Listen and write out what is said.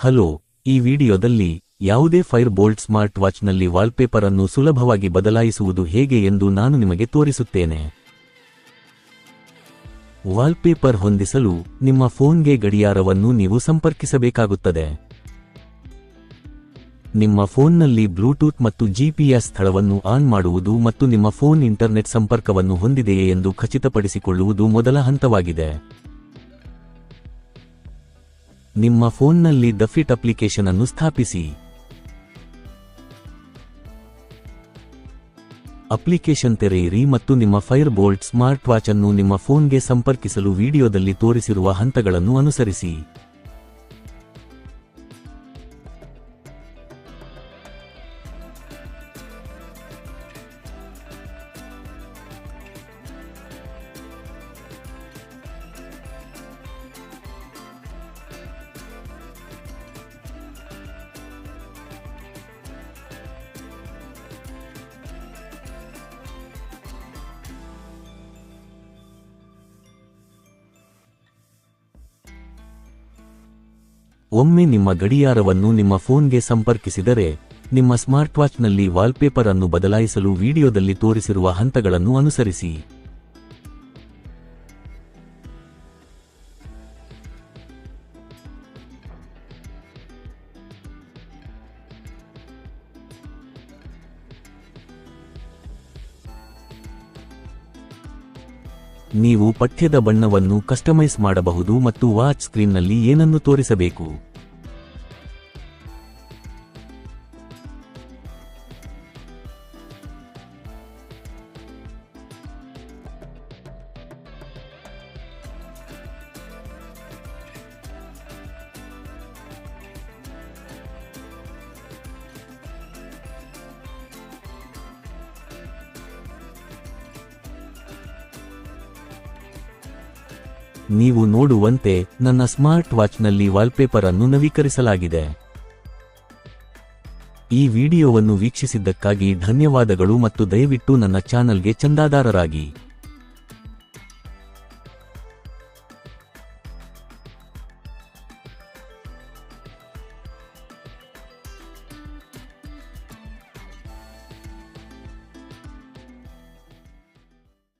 Hello, ಈ ವಿಡಿಯೋದಲ್ಲಿ ಯಾವುದೇ ಫೈರ್ ಬೋಲ್ಟ್ ಸ್ಮಾರ್ಟ್ ವಾಚ್ನಲ್ಲಿ ವಾಲ್ಪೇಪರ್ ಅನ್ನು ಸುಲಭವಾಗಿ ಬದಲಾಯಿಸುವುದು ಹೇಗೆ ಎಂದು ನಾನು ನಿಮಗೆ ತೋರಿಸುತ್ತೇನೆ. ವಾಲ್ಪೇಪರ್ ಹೊಂದಿಸಲು ನಿಮ್ಮ ಫೋನ್ಗೆ ಗಡಿಯಾರವನ್ನು ನೀವು ಸಂಪರ್ಕಿಸಬೇಕಾಗುತ್ತದೆ. ನಿಮ್ಮ ಫೋನ್ನಲ್ಲಿ ಬ್ಲೂಟೂತ್ ಮತ್ತು ಜಿಪಿಎಸ್ ಸ್ಥಳವನ್ನು ಆನ್ ಮಾಡುವುದು ಮತ್ತು ನಿಮ್ಮ ಫೋನ್ ಇಂಟರ್ನೆಟ್ ಸಂಪರ್ಕವನ್ನು ಹೊಂದಿದೆಯೇ ಎಂದು ಖಚಿತಪಡಿಸಿಕೊಳ್ಳುವುದು ಮೊದಲ ಹಂತವಾಗಿದೆ. ನಿಮ್ಮ ಫೋನ್ನಲ್ಲಿ ದಫಿಟ್ ಅಪ್ಲಿಕೇಶನ್ ಅನ್ನು ಸ್ಥಾಪಿಸಿ. ಅಪ್ಲಿಕೇಶನ್ ತೆರೆಯಿರಿ ಮತ್ತು ನಿಮ್ಮ ಫೈರ್ ಬೋಲ್ಟ್ ಸ್ಮಾರ್ಟ್ ವಾಚ್ ಅನ್ನು ನಿಮ್ಮ ಫೋನ್ಗೆ ಸಂಪರ್ಕಿಸಲು ವಿಡಿಯೋದಲ್ಲಿ ತೋರಿಸಿರುವ ಹಂತಗಳನ್ನು ಅನುಸರಿಸಿ. ಒಮ್ಮೆ ನಿಮ್ಮ ಗಡಿಯಾರವನ್ನು ನಿಮ್ಮ ಫೋನ್ಗೆ ಸಂಪರ್ಕಿಸಿದರೆ, ನಿಮ್ಮ ಸ್ಮಾರ್ಟ್ ವಾಚ್ನಲ್ಲಿ ವಾಲ್ಪೇಪರ್ ಅನ್ನು ಬದಲಾಯಿಸಲು ವಿಡಿಯೋದಲ್ಲಿ ತೋರಿಸಿರುವ ಹಂತಗಳನ್ನು ಅನುಸರಿಸಿ. ನೀವು ಪಠ್ಯದ ಬಣ್ಣವನ್ನು ಕಸ್ಟಮೈಸ್ ಮಾಡಬಹುದು ಮತ್ತು ವಾಚ್ ಸ್ಕ್ರೀನ್ನಲ್ಲಿ ಏನನ್ನು ತೋರಿಸಬೇಕು? ನೀವು ನೋಡುವಂತೆ ನನ್ನ ಸ್ಮಾರ್ಟ್ ವಾಚ್ನಲ್ಲಿ ವಾಲ್ಪೇಪರ್ ಅನ್ನು ನವೀಕರಿಸಲಾಗಿದೆ. ಈ ವಿಡಿಯೋವನ್ನು ವೀಕ್ಷಿಸಿದ್ದಕ್ಕಾಗಿ ಧನ್ಯವಾದಗಳು ಮತ್ತು ದಯವಿಟ್ಟು ನನ್ನ ಚಾನಲ್ಗೆ ಚಂದಾದಾರರಾಗಿ.